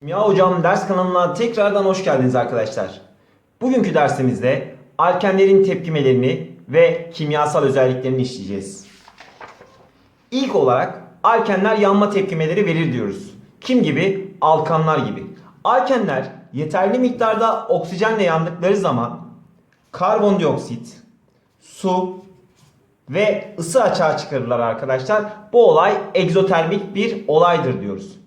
Kimya Hocam ders kanalına tekrardan hoş geldiniz arkadaşlar. Bugünkü dersimizde alkenlerin tepkimelerini ve kimyasal özelliklerini işleyeceğiz. İlk olarak alkenler yanma tepkimeleri verir diyoruz. Kim gibi? Alkanlar gibi. Alkenler yeterli miktarda oksijenle yandıkları zaman karbondioksit, su ve ısı açığa çıkarırlar arkadaşlar. Bu olay egzotermik bir olaydır diyoruz.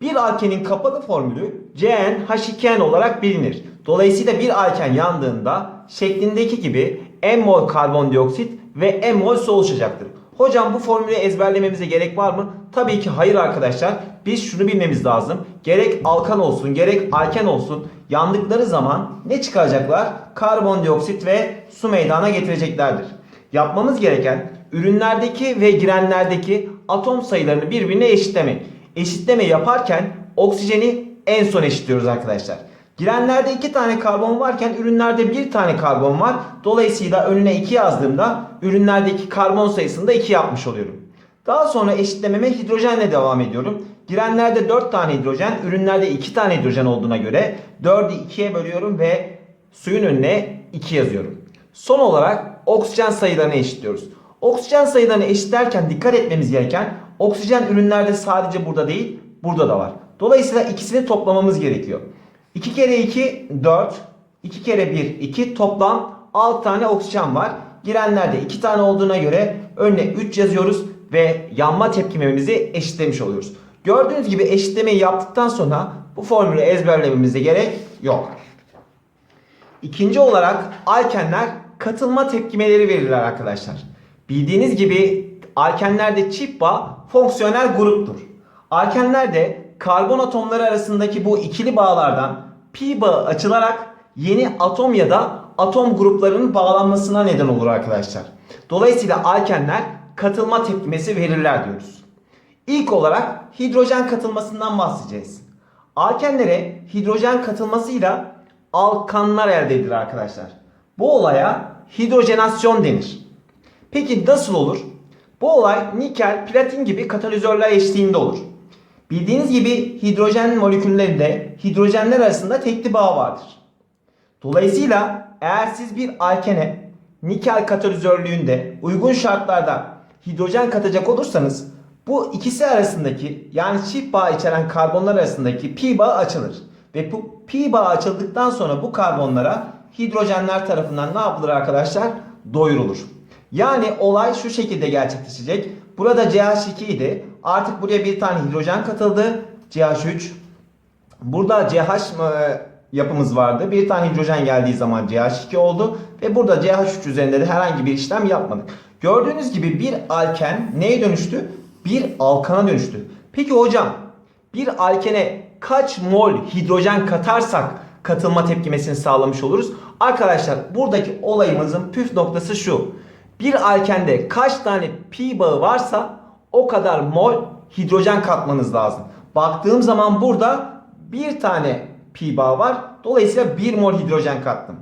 Bir alkenin kapalı formülü CnH2n olarak bilinir. Dolayısıyla bir alken yandığında şeklindeki gibi m mol karbondioksit ve m mol su oluşacaktır. Hocam bu formülü ezberlememize gerek var mı? Tabii ki hayır arkadaşlar. Biz şunu bilmemiz lazım. Gerek alkan olsun gerek alken olsun yandıkları zaman ne çıkaracaklar? Karbondioksit ve su meydana getireceklerdir. Yapmamız gereken ürünlerdeki ve girenlerdeki atom sayılarını birbirine eşitlemek. Eşitleme yaparken oksijeni en son eşitliyoruz arkadaşlar. Girenlerde iki tane karbon varken ürünlerde bir tane karbon var. Dolayısıyla önüne 2 yazdığımda ürünlerdeki karbon sayısını da 2 yapmış oluyorum. Daha sonra eşitlememe hidrojenle devam ediyorum. Girenlerde 4 tane hidrojen, ürünlerde 2 tane hidrojen olduğuna göre 4'ü 2'ye bölüyorum ve suyun önüne 2 yazıyorum. Son olarak oksijen sayılarını eşitliyoruz. Oksijen sayılarını eşitlerken dikkat etmemiz gereken oksijen ürünlerde sadece burada değil burada da var. Dolayısıyla ikisini toplamamız gerekiyor. 2 kere 2 4, 2 kere 1 2 toplam 6 tane oksijen var. Girenlerde 2 tane olduğuna göre önüne 3 yazıyoruz ve yanma tepkimemizi eşitlemiş oluyoruz. Gördüğünüz gibi eşitlemeyi yaptıktan sonra bu formülü ezberlememize gerek yok. İkinci olarak alkenler katılma tepkimeleri verirler arkadaşlar. Bildiğiniz gibi alkenlerde çift bağ fonksiyonel gruptur. Alkenlerde karbon atomları arasındaki bu ikili bağlardan pi bağı açılarak yeni atom ya da atom gruplarının bağlanmasına neden olur arkadaşlar. Dolayısıyla alkenler katılma tepkimesi verirler diyoruz. İlk olarak hidrojen katılmasından bahsedeceğiz. Alkenlere hidrojen katılmasıyla alkanlar elde edilir arkadaşlar. Bu olaya hidrojenasyon denir. Peki nasıl olur? Bu olay nikel, platin gibi katalizörler eşliğinde olur. Bildiğiniz gibi hidrojen moleküllerinde hidrojenler arasında tekli bağ vardır. Dolayısıyla eğer siz bir alkene nikel katalizörlüğünde uygun şartlarda hidrojen katacak olursanız bu ikisi arasındaki yani çift bağ içeren karbonlar arasındaki pi bağı açılır. Ve bu pi bağı açıldıktan sonra bu karbonlara hidrojenler tarafından ne yapılır arkadaşlar? Doyurulur. Yani olay şu şekilde gerçekleşecek. Burada CH2 idi. Artık buraya bir tane hidrojen katıldı. CH3. Burada CH e, yapımız vardı. Bir tane hidrojen geldiği zaman CH2 oldu. Ve burada CH3 üzerinde de herhangi bir işlem yapmadık. Gördüğünüz gibi bir alken neye dönüştü? Bir alkana dönüştü. Peki hocam bir alkene kaç mol hidrojen katarsak katılma tepkimesini sağlamış oluruz? Arkadaşlar buradaki olayımızın püf noktası şu. Bir alkende kaç tane pi bağı varsa o kadar mol hidrojen katmanız lazım. Baktığım zaman burada bir tane pi bağı var. Dolayısıyla 1 mol hidrojen kattım.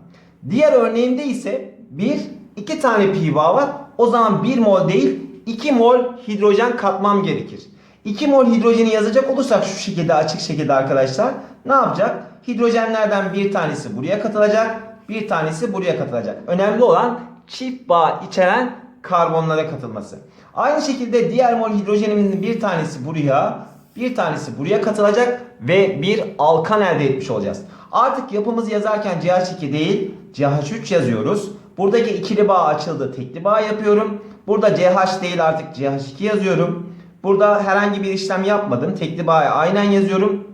Diğer örneğimde ise 1, 2 tane pi bağı var. O zaman 1 mol değil 2 mol hidrojen katmam gerekir. 2 mol hidrojeni yazacak olursak şu şekilde açık şekilde arkadaşlar ne yapacak? Hidrojenlerden bir tanesi buraya katılacak, bir tanesi buraya katılacak. Önemli olan çift bağ içeren karbonlara katılması. Aynı şekilde diğer mol hidrojenimin bir tanesi buraya, bir tanesi buraya katılacak ve bir alkan elde etmiş olacağız. Artık yapımızı yazarken CH2 değil CH3 yazıyoruz. Buradaki ikili bağ açıldı. Tekli bağ yapıyorum. Burada CH değil artık CH2 yazıyorum. Burada herhangi bir işlem yapmadım. Tekli bağı aynen yazıyorum.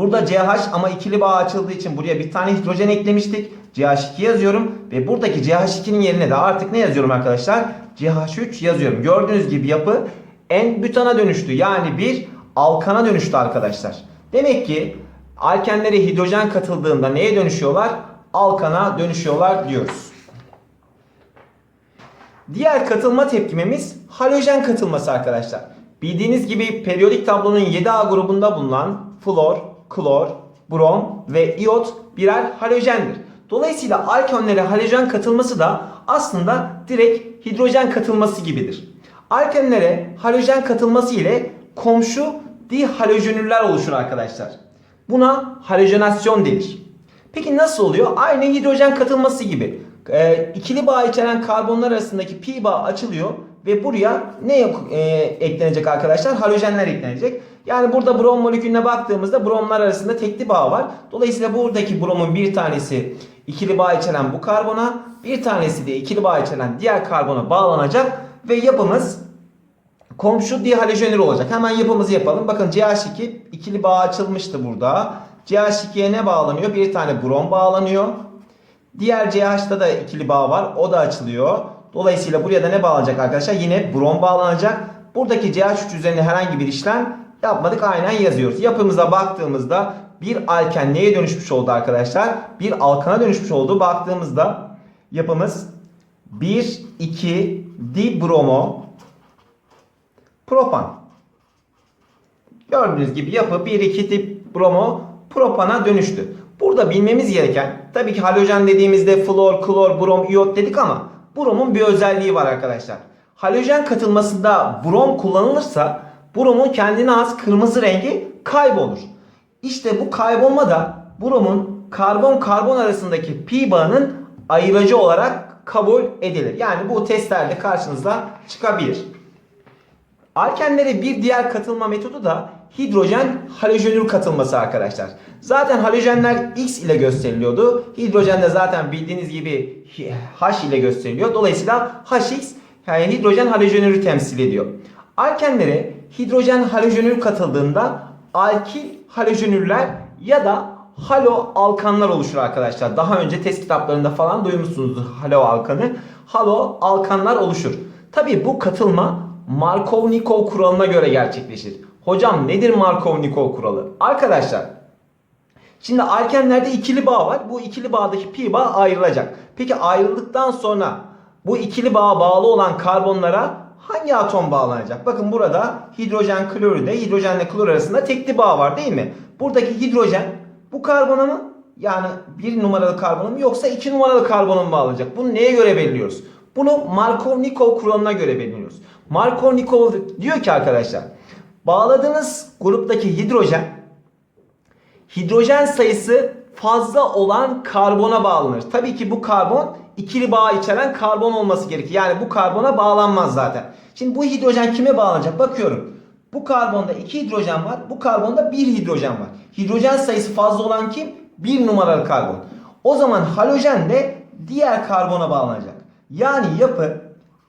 Burada CH ama ikili bağ açıldığı için buraya bir tane hidrojen eklemiştik. CH2 yazıyorum ve buradaki CH2'nin yerine de artık ne yazıyorum arkadaşlar? CH3 yazıyorum. Gördüğünüz gibi yapı en butana dönüştü. Yani bir alkana dönüştü arkadaşlar. Demek ki alkenlere hidrojen katıldığında neye dönüşüyorlar? Alkana dönüşüyorlar diyoruz. Diğer katılma tepkimemiz halojen katılması arkadaşlar. Bildiğiniz gibi periyodik tablonun 7A grubunda bulunan flor, klor, brom ve iot birer halojendir. Dolayısıyla alkenlere halojen katılması da aslında direkt hidrojen katılması gibidir. Alkenlere halojen katılması ile komşu dihalojenürler oluşur arkadaşlar. Buna halojenasyon denir. Peki nasıl oluyor? Aynı hidrojen katılması gibi. Ee, ikili bağ içeren karbonlar arasındaki pi bağ açılıyor ve buraya ne e, eklenecek arkadaşlar? Halojenler eklenecek. Yani burada brom molekülüne baktığımızda bromlar arasında tekli bağ var. Dolayısıyla buradaki bromun bir tanesi ikili bağ içeren bu karbona, bir tanesi de ikili bağ içeren diğer karbona bağlanacak ve yapımız komşu dihalojenür olacak. Hemen yapımızı yapalım. Bakın CH2 ikili bağ açılmıştı burada. CH2'ye ne bağlanıyor? Bir tane brom bağlanıyor. Diğer CH'da da ikili bağ var. O da açılıyor. Dolayısıyla buraya da ne bağlanacak arkadaşlar? Yine brom bağlanacak. Buradaki CH3 üzerine herhangi bir işlem yapmadık. Aynen yazıyoruz. Yapımıza baktığımızda bir alken neye dönüşmüş oldu arkadaşlar? Bir alkana dönüşmüş oldu. Baktığımızda yapımız 1, 2 dibromo propan. Gördüğünüz gibi yapı 1-2 tip bromo propana dönüştü. Burada bilmemiz gereken tabii ki halojen dediğimizde flor, klor, brom, iyot dedik ama bromun bir özelliği var arkadaşlar. Halojen katılmasında brom kullanılırsa bromun kendine has kırmızı rengi kaybolur. İşte bu kaybolma da bromun karbon-karbon arasındaki pi bağının ayırıcı olarak kabul edilir. Yani bu testlerde karşınıza çıkabilir. Alkenlere bir diğer katılma metodu da hidrojen halojenür katılması arkadaşlar. Zaten halojenler X ile gösteriliyordu. Hidrojen de zaten bildiğiniz gibi H ile gösteriliyor. Dolayısıyla HX yani hidrojen halojenürü temsil ediyor. Alkenlere hidrojen halojenür katıldığında alkil halojenürler ya da halo alkanlar oluşur arkadaşlar. Daha önce test kitaplarında falan duymuşsunuzdur halo alkanı. Halo alkanlar oluşur. Tabi bu katılma Markov-Nikol kuralına göre gerçekleşir. Hocam nedir Markov-Nikol kuralı? Arkadaşlar şimdi alkenlerde ikili bağ var. Bu ikili bağdaki pi bağ ayrılacak. Peki ayrıldıktan sonra bu ikili bağa bağlı olan karbonlara hangi atom bağlanacak? Bakın burada hidrojen kloride hidrojenle klor arasında tekli bağ var değil mi? Buradaki hidrojen bu karbona mı? Yani bir numaralı karbona mı yoksa iki numaralı karbona mı bağlanacak? Bunu neye göre belirliyoruz? Bunu Markov-Nikol kuralına göre belirliyoruz. Markov-Nikol diyor ki arkadaşlar bağladığınız gruptaki hidrojen hidrojen sayısı fazla olan karbona bağlanır. Tabii ki bu karbon ikili bağ içeren karbon olması gerekir. Yani bu karbona bağlanmaz zaten. Şimdi bu hidrojen kime bağlanacak? Bakıyorum. Bu karbonda iki hidrojen var. Bu karbonda bir hidrojen var. Hidrojen sayısı fazla olan kim? Bir numaralı karbon. O zaman halojen de diğer karbona bağlanacak. Yani yapı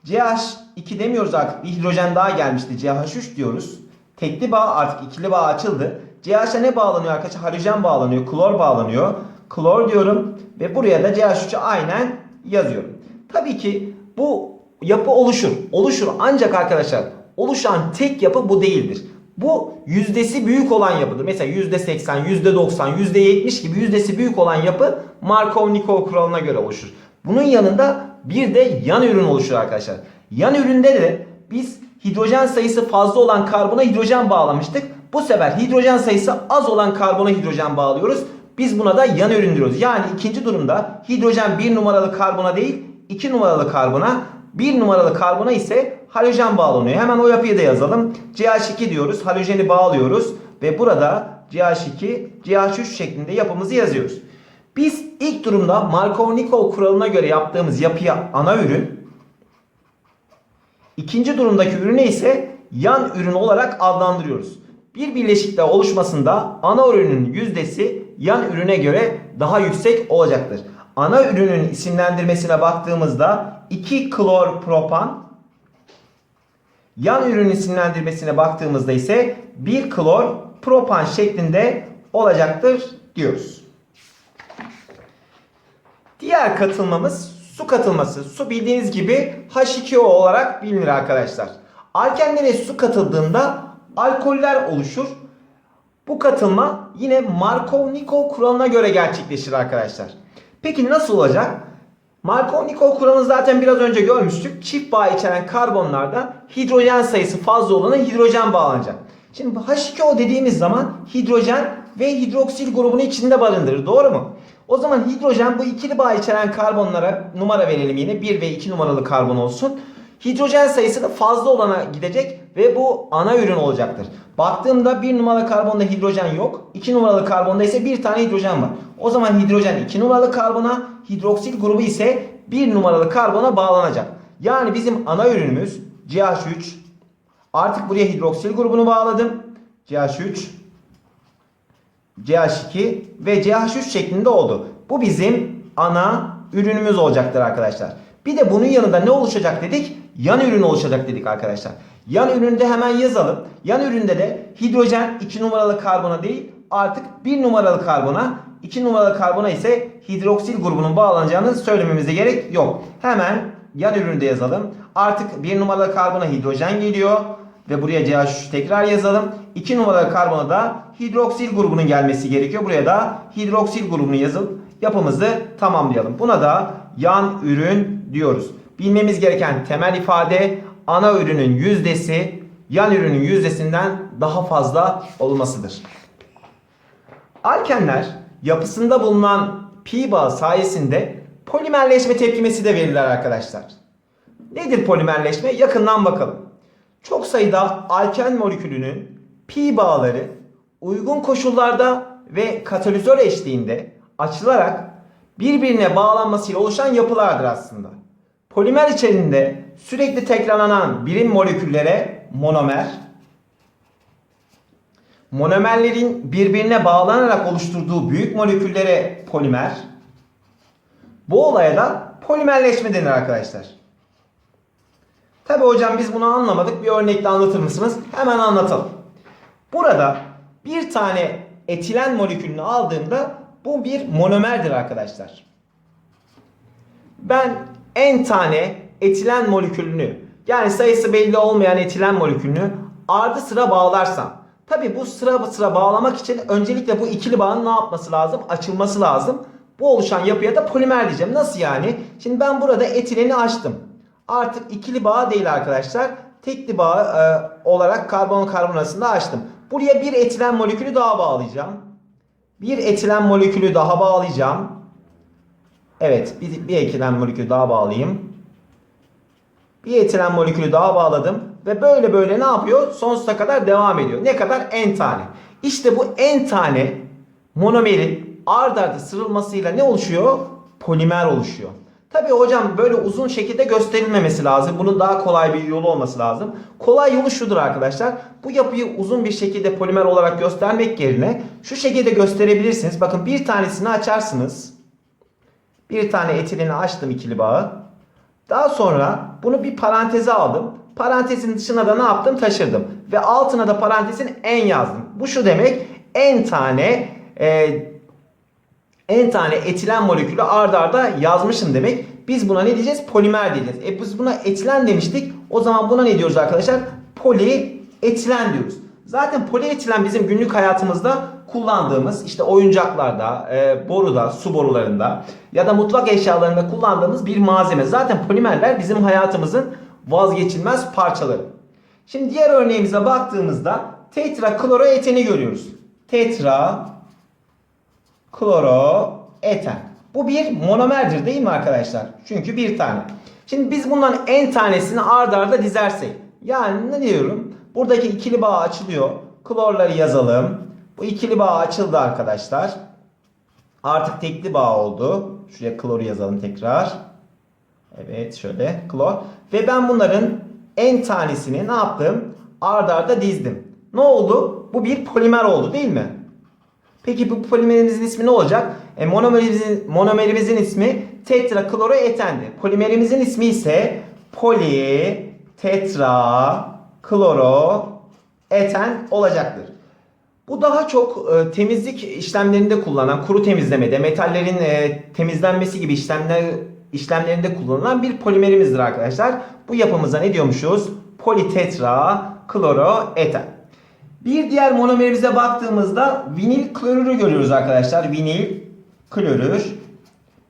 CH2 demiyoruz artık. Bir hidrojen daha gelmişti. CH3 diyoruz. Tekli bağ artık ikili bağ açıldı. CH'e ne bağlanıyor arkadaşlar? Halojen bağlanıyor. Klor bağlanıyor. Klor diyorum. Ve buraya da CH3'ü aynen yazıyorum. Tabii ki bu yapı oluşur. Oluşur ancak arkadaşlar oluşan tek yapı bu değildir. Bu yüzdesi büyük olan yapıdır. Mesela %80, %90, %70 gibi yüzdesi büyük olan yapı Markov-Nikol kuralına göre oluşur. Bunun yanında bir de yan ürün oluşur arkadaşlar. Yan üründe de biz hidrojen sayısı fazla olan karbona hidrojen bağlamıştık. Bu sefer hidrojen sayısı az olan karbona hidrojen bağlıyoruz. Biz buna da yan ürün diyoruz. Yani ikinci durumda hidrojen bir numaralı karbona değil iki numaralı karbona bir numaralı karbona ise halojen bağlanıyor. Hemen o yapıyı da yazalım. CH2 diyoruz. Halojeni bağlıyoruz. Ve burada CH2, CH3 şeklinde yapımızı yazıyoruz. Biz ilk durumda Markov-Nikol kuralına göre yaptığımız yapıya ana ürün, ikinci durumdaki ürüne ise yan ürün olarak adlandırıyoruz. Bir bileşikte oluşmasında ana ürünün yüzdesi yan ürüne göre daha yüksek olacaktır. Ana ürünün isimlendirmesine baktığımızda 2 klor propan, yan ürün isimlendirmesine baktığımızda ise 1 klor propan şeklinde olacaktır diyoruz. Diğer katılmamız su katılması. Su bildiğiniz gibi H2O olarak bilinir arkadaşlar. Alkenlere su katıldığında alkoller oluşur. Bu katılma yine Markov-Nikol kuralına göre gerçekleşir arkadaşlar. Peki nasıl olacak? Markov-Nikol kuralını zaten biraz önce görmüştük. Çift bağ içeren karbonlarda hidrojen sayısı fazla olana hidrojen bağlanacak. Şimdi H2O dediğimiz zaman hidrojen ve hidroksil grubunu içinde barındırır. Doğru mu? O zaman hidrojen bu ikili bağ içeren karbonlara numara verelim yine. 1 ve 2 numaralı karbon olsun. Hidrojen sayısı da fazla olana gidecek ve bu ana ürün olacaktır. Baktığımda bir numaralı karbonda hidrojen yok. 2 numaralı karbonda ise bir tane hidrojen var. O zaman hidrojen 2 numaralı karbona, hidroksil grubu ise 1 numaralı karbona bağlanacak. Yani bizim ana ürünümüz CH3. Artık buraya hidroksil grubunu bağladım. CH3 CH2 ve CH3 şeklinde oldu. Bu bizim ana ürünümüz olacaktır arkadaşlar. Bir de bunun yanında ne oluşacak dedik? Yan ürün oluşacak dedik arkadaşlar. Yan üründe hemen yazalım. Yan üründe de hidrojen 2 numaralı karbona değil artık 1 numaralı karbona 2 numaralı karbona ise hidroksil grubunun bağlanacağını söylememize gerek yok. Hemen yan üründe yazalım. Artık 1 numaralı karbona hidrojen geliyor. Ve buraya CH3 tekrar yazalım. 2 numaralı karbona da hidroksil grubunun gelmesi gerekiyor. Buraya da hidroksil grubunu yazıp yapımızı tamamlayalım. Buna da yan ürün diyoruz. Bilmemiz gereken temel ifade ana ürünün yüzdesi yan ürünün yüzdesinden daha fazla olmasıdır. Alkenler yapısında bulunan pi bağı sayesinde polimerleşme tepkimesi de verirler arkadaşlar. Nedir polimerleşme? Yakından bakalım. Çok sayıda alken molekülünün pi bağları uygun koşullarda ve katalizör eşliğinde açılarak birbirine bağlanmasıyla oluşan yapılardır aslında. Polimer içerisinde sürekli tekrarlanan birim moleküllere monomer, monomerlerin birbirine bağlanarak oluşturduğu büyük moleküllere polimer, bu olaya da polimerleşme denir arkadaşlar. Tabi hocam biz bunu anlamadık. Bir örnekle anlatır mısınız? Hemen anlatalım. Burada bir tane etilen molekülünü aldığımda bu bir monomerdir arkadaşlar. Ben en tane etilen molekülünü yani sayısı belli olmayan etilen molekülünü ardı sıra bağlarsam tabi bu sıra sıra bağlamak için öncelikle bu ikili bağın ne yapması lazım? Açılması lazım. Bu oluşan yapıya da polimer diyeceğim. Nasıl yani? Şimdi ben burada etileni açtım artık ikili bağ değil arkadaşlar. Tekli bağ e, olarak karbon karbon arasında açtım. Buraya bir etilen molekülü daha bağlayacağım. Bir etilen molekülü daha bağlayacağım. Evet bir, bir etilen molekülü daha bağlayayım. Bir etilen molekülü daha bağladım. Ve böyle böyle ne yapıyor? Sonsuza kadar devam ediyor. Ne kadar? N tane. İşte bu N tane monomerin ard arda sırılmasıyla ne oluşuyor? Polimer oluşuyor. Tabii hocam böyle uzun şekilde gösterilmemesi lazım. Bunun daha kolay bir yolu olması lazım. Kolay yolu şudur arkadaşlar. Bu yapıyı uzun bir şekilde polimer olarak göstermek yerine şu şekilde gösterebilirsiniz. Bakın bir tanesini açarsınız. Bir tane etilini açtım ikili bağı. Daha sonra bunu bir paranteze aldım. Parantezin dışına da ne yaptım? Taşırdım. Ve altına da parantezin en yazdım. Bu şu demek. En tane e, en tane etilen molekülü ard arda yazmışım demek. Biz buna ne diyeceğiz? Polimer diyeceğiz. E biz buna etilen demiştik. O zaman buna ne diyoruz arkadaşlar? Polietilen diyoruz. Zaten polietilen bizim günlük hayatımızda kullandığımız işte oyuncaklarda, e, boruda, su borularında ya da mutfak eşyalarında kullandığımız bir malzeme. Zaten polimerler bizim hayatımızın vazgeçilmez parçaları. Şimdi diğer örneğimize baktığımızda tetrakloroeteni görüyoruz. Tetra kloroeten. Bu bir monomerdir değil mi arkadaşlar? Çünkü bir tane. Şimdi biz bundan en tanesini ard arda dizersek. Yani ne diyorum? Buradaki ikili bağ açılıyor. Klorları yazalım. Bu ikili bağ açıldı arkadaşlar. Artık tekli bağ oldu. Şuraya kloru yazalım tekrar. Evet şöyle klor. Ve ben bunların en tanesini ne yaptım? Ard arda dizdim. Ne oldu? Bu bir polimer oldu değil mi? Peki bu polimerimizin ismi ne olacak? E, monomerimizin, monomerimizin ismi tetrakloroetendi. Polimerimizin ismi ise poli tetrakloroeten olacaktır. Bu daha çok e, temizlik işlemlerinde kullanılan, kuru temizlemede, metallerin e, temizlenmesi gibi işlemler işlemlerinde kullanılan bir polimerimizdir arkadaşlar. Bu yapımıza ne diyormuşuz? Politetrakloroeten. Bir diğer monomerimize baktığımızda vinil klorürü görüyoruz arkadaşlar. Vinil klorür.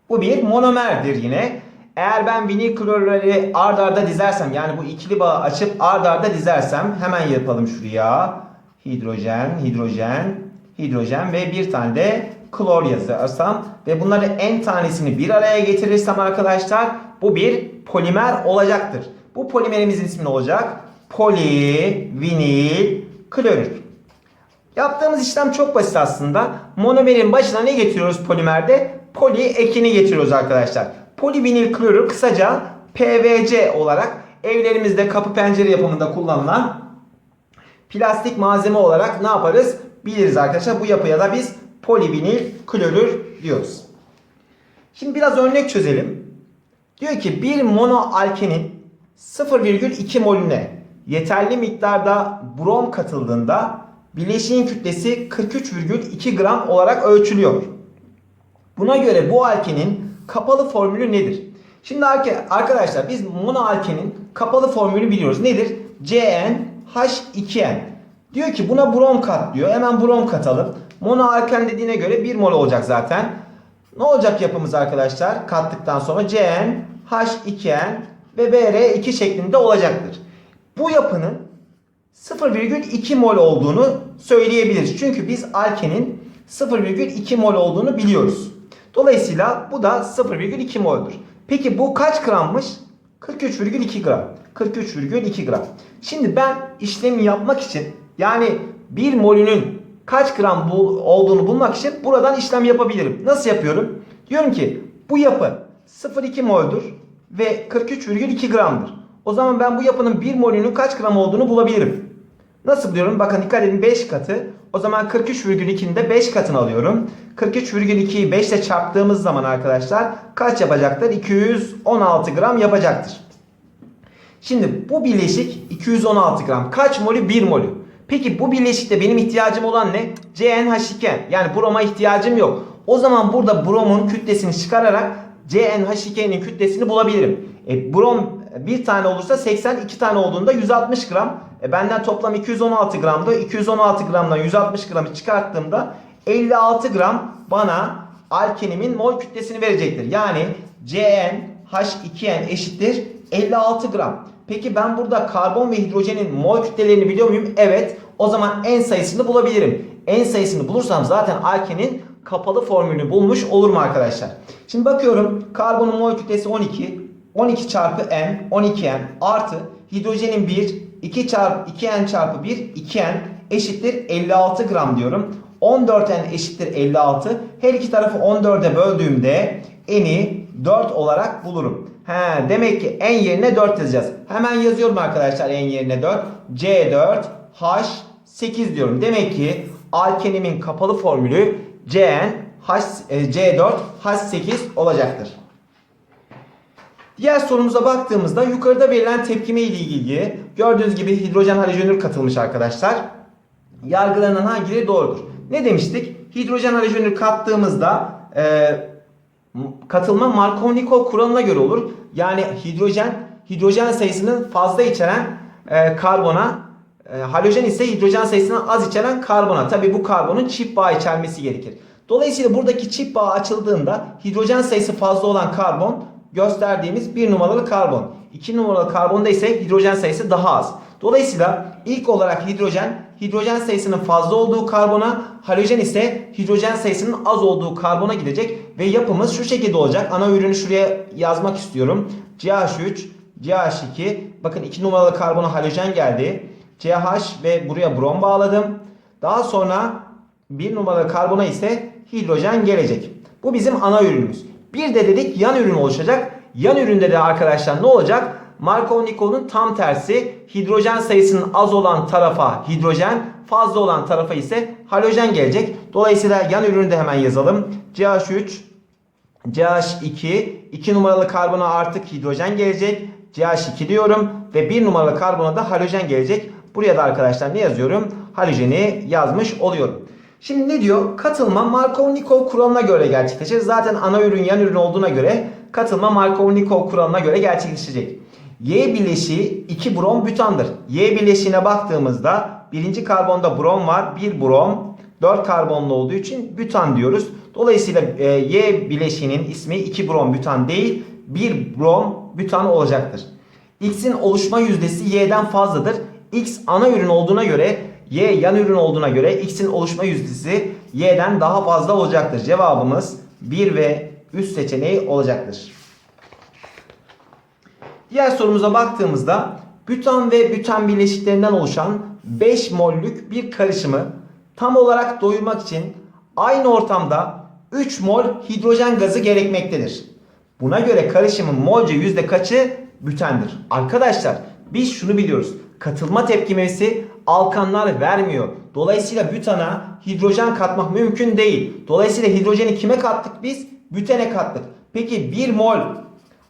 Bu bir monomerdir yine. Eğer ben vinil klorürleri ard arda dizersem yani bu ikili bağı açıp ard arda dizersem hemen yapalım şuraya. Hidrojen, hidrojen, hidrojen ve bir tane de klor yazarsam ve bunları en tanesini bir araya getirirsem arkadaşlar bu bir polimer olacaktır. Bu polimerimizin ismi ne olacak? Polivinil klorür. Yaptığımız işlem çok basit aslında. Monomerin başına ne getiriyoruz polimerde? Poli ekini getiriyoruz arkadaşlar. Polivinil klorür kısaca PVC olarak evlerimizde kapı pencere yapımında kullanılan plastik malzeme olarak ne yaparız? Biliriz arkadaşlar. Bu yapıya da biz polivinil klorür diyoruz. Şimdi biraz örnek çözelim. Diyor ki bir monoalkenin 0,2 molüne yeterli miktarda brom katıldığında bileşiğin kütlesi 43,2 gram olarak ölçülüyor. Buna göre bu alkenin kapalı formülü nedir? Şimdi arka- arkadaşlar biz monoalkenin kapalı formülü biliyoruz. Nedir? CnH2n. Diyor ki buna brom kat diyor. Hemen brom katalım. Monoalken dediğine göre 1 mol olacak zaten. Ne olacak yapımız arkadaşlar? Kattıktan sonra CnH2n ve Br2 şeklinde olacaktır. Bu yapının 0,2 mol olduğunu söyleyebiliriz. Çünkü biz alkenin 0,2 mol olduğunu biliyoruz. Dolayısıyla bu da 0,2 moldur. Peki bu kaç grammış? 43,2 gram. 43,2 gram. Şimdi ben işlemi yapmak için yani 1 molünün kaç gram bu, olduğunu bulmak için buradan işlem yapabilirim. Nasıl yapıyorum? Diyorum ki bu yapı 0,2 moldur ve 43,2 gramdır. O zaman ben bu yapının 1 molünün kaç gram olduğunu bulabilirim. Nasıl buluyorum? Bakın dikkat edin 5 katı. O zaman 43,2'nin de 5 katını alıyorum. 43,2'yi 5 ile çarptığımız zaman arkadaşlar kaç yapacaktır? 216 gram yapacaktır. Şimdi bu bileşik 216 gram. Kaç molü? 1 molü. Peki bu bileşikte benim ihtiyacım olan ne? CnH2. Yani broma ihtiyacım yok. O zaman burada bromun kütlesini çıkararak CnH2'nin kütlesini bulabilirim. E, brom bir tane olursa 82 tane olduğunda 160 gram. E, benden toplam 216 gramdı. 216 gramdan 160 gramı çıkarttığımda 56 gram bana alkenimin mol kütlesini verecektir. Yani CnH2n eşittir 56 gram. Peki ben burada karbon ve hidrojenin mol kütlelerini biliyor muyum? Evet. O zaman en sayısını bulabilirim. En sayısını bulursam zaten alkenin kapalı formülünü bulmuş olurum arkadaşlar. Şimdi bakıyorum karbonun mol kütlesi 12. 12 çarpı n 12n artı hidrojenin 1 2 çarpı 2n çarpı 1 2n eşittir 56 gram diyorum. 14n eşittir 56. Her iki tarafı 14'e böldüğümde n'i 4 olarak bulurum. He, demek ki n yerine 4 yazacağız. Hemen yazıyorum arkadaşlar n yerine 4. C4 H8 diyorum. Demek ki alkenimin kapalı formülü CN H, e, C4 H8 olacaktır. Diğer sorumuza baktığımızda yukarıda verilen tepkime ile ilgili gördüğünüz gibi hidrojen halojenür katılmış arkadaşlar. Yargılanan hangileri doğrudur? Ne demiştik? Hidrojen halojenür kattığımızda e, katılma Markovnikov kuralına göre olur. Yani hidrojen hidrojen sayısının fazla içeren e, karbona e, halojen ise hidrojen sayısının az içeren karbona. Tabi bu karbonun çift bağ içermesi gerekir. Dolayısıyla buradaki çift bağ açıldığında hidrojen sayısı fazla olan karbon gösterdiğimiz bir numaralı karbon. 2 numaralı karbonda ise hidrojen sayısı daha az. Dolayısıyla ilk olarak hidrojen, hidrojen sayısının fazla olduğu karbona, halojen ise hidrojen sayısının az olduğu karbona gidecek ve yapımız şu şekilde olacak. Ana ürünü şuraya yazmak istiyorum. CH3, CH2, bakın 2 numaralı karbona halojen geldi. CH ve buraya brom bağladım. Daha sonra 1 numaralı karbona ise hidrojen gelecek. Bu bizim ana ürünümüz. Bir de dedik yan ürün oluşacak. Yan üründe de arkadaşlar ne olacak? Markovnikov'un tam tersi hidrojen sayısının az olan tarafa hidrojen, fazla olan tarafa ise halojen gelecek. Dolayısıyla yan ürünü de hemen yazalım. CH3, CH2, 2 numaralı karbona artık hidrojen gelecek. CH2 diyorum ve 1 numaralı karbona da halojen gelecek. Buraya da arkadaşlar ne yazıyorum? Halojeni yazmış oluyorum. Şimdi ne diyor? Katılma Markovnikov kuralına göre gerçekleşir. Zaten ana ürün yan ürün olduğuna göre katılma Markovnikov kuralına göre gerçekleşecek. Y bileşiği 2 brom bütandır. Y bileşiğine baktığımızda birinci karbonda brom var. 1 brom 4 karbonlu olduğu için bütan diyoruz. Dolayısıyla e, Y bileşiğinin ismi 2 brom bütan değil 1 brom bütan olacaktır. X'in oluşma yüzdesi Y'den fazladır. X ana ürün olduğuna göre Y yan ürün olduğuna göre X'in oluşma yüzdesi Y'den daha fazla olacaktır. Cevabımız 1 ve üst seçeneği olacaktır. Diğer sorumuza baktığımızda bütan ve büten bileşiklerinden oluşan 5 mollük bir karışımı tam olarak doyurmak için aynı ortamda 3 mol hidrojen gazı gerekmektedir. Buna göre karışımın molca yüzde kaçı bütendir? Arkadaşlar biz şunu biliyoruz. Katılma tepkimesi alkanlar vermiyor. Dolayısıyla bütana hidrojen katmak mümkün değil. Dolayısıyla hidrojeni kime kattık biz? Bütene kattık. Peki 1 mol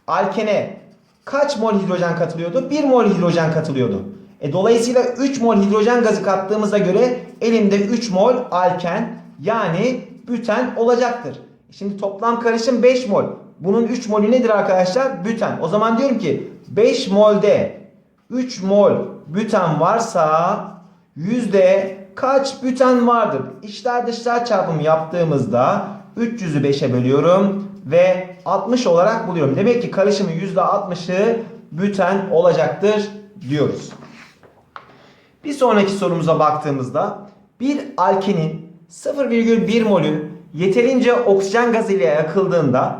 alkene kaç mol hidrojen katılıyordu? 1 mol hidrojen katılıyordu. E dolayısıyla 3 mol hidrojen gazı kattığımıza göre elimde 3 mol alken yani büten olacaktır. Şimdi toplam karışım 5 mol. Bunun 3 molü nedir arkadaşlar? Büten. O zaman diyorum ki 5 molde 3 mol büten varsa yüzde kaç büten vardır? İçler dışlar çarpımı yaptığımızda 300'ü 5'e bölüyorum ve 60 olarak buluyorum. Demek ki karışımın %60'ı büten olacaktır diyoruz. Bir sonraki sorumuza baktığımızda bir alkenin 0,1 molü yeterince oksijen gazı ile yakıldığında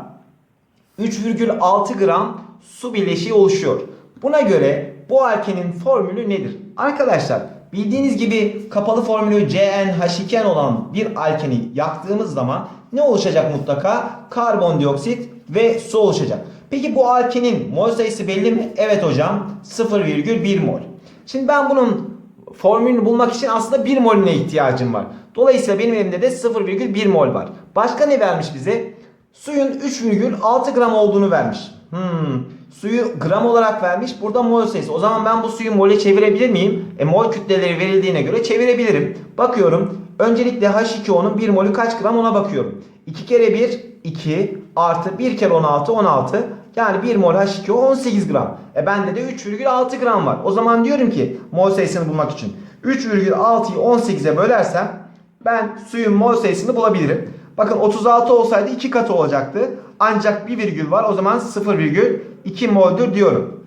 3,6 gram su bileşiği oluşuyor. Buna göre bu alkenin formülü nedir? Arkadaşlar bildiğiniz gibi kapalı formülü CnH2n olan bir alkeni yaktığımız zaman ne oluşacak mutlaka? Karbondioksit ve su oluşacak. Peki bu alkenin mol sayısı belli mi? Evet hocam 0,1 mol. Şimdi ben bunun formülünü bulmak için aslında 1 molüne ihtiyacım var. Dolayısıyla benim elimde de 0,1 mol var. Başka ne vermiş bize? Suyun 3,6 gram olduğunu vermiş. Hmm. Suyu gram olarak vermiş. Burada mol sayısı. O zaman ben bu suyu mole çevirebilir miyim? E, mol kütleleri verildiğine göre çevirebilirim. Bakıyorum. Öncelikle H2O'nun 1 molü kaç gram ona bakıyorum. 2 kere 1 2 artı 1 kere 16 16. Yani 1 mol H2O 18 gram. E bende de 3,6 gram var. O zaman diyorum ki mol sayısını bulmak için 3,6'yı 18'e bölersem ben suyun mol sayısını bulabilirim. Bakın 36 olsaydı 2 katı olacaktı. Ancak bir virgül var. O zaman 0,2 mol'dür diyorum.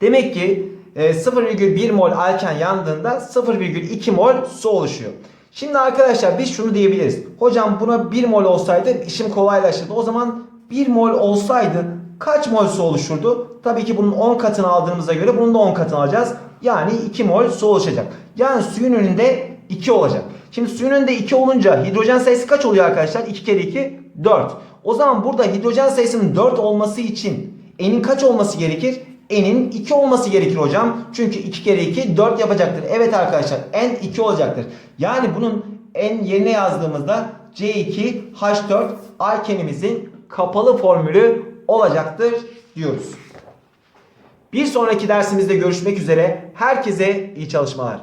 Demek ki e, 0,1 mol alken yandığında 0,2 mol su oluşuyor. Şimdi arkadaşlar biz şunu diyebiliriz. Hocam buna 1 mol olsaydı işim kolaylaşırdı. O zaman 1 mol olsaydı kaç mol su oluşurdu? Tabii ki bunun 10 katını aldığımıza göre bunun da 10 katını alacağız. Yani 2 mol su oluşacak. Yani suyun önünde 2 olacak. Şimdi suyun önünde 2 olunca hidrojen sayısı kaç oluyor arkadaşlar? 2 kere 2 4. O zaman burada hidrojen sayısının 4 olması için N'in kaç olması gerekir? N'in 2 olması gerekir hocam. Çünkü 2 kere 2 4 yapacaktır. Evet arkadaşlar N 2 olacaktır. Yani bunun N yerine yazdığımızda C2H4 alkenimizin kapalı formülü olacaktır diyoruz. Bir sonraki dersimizde görüşmek üzere. Herkese iyi çalışmalar.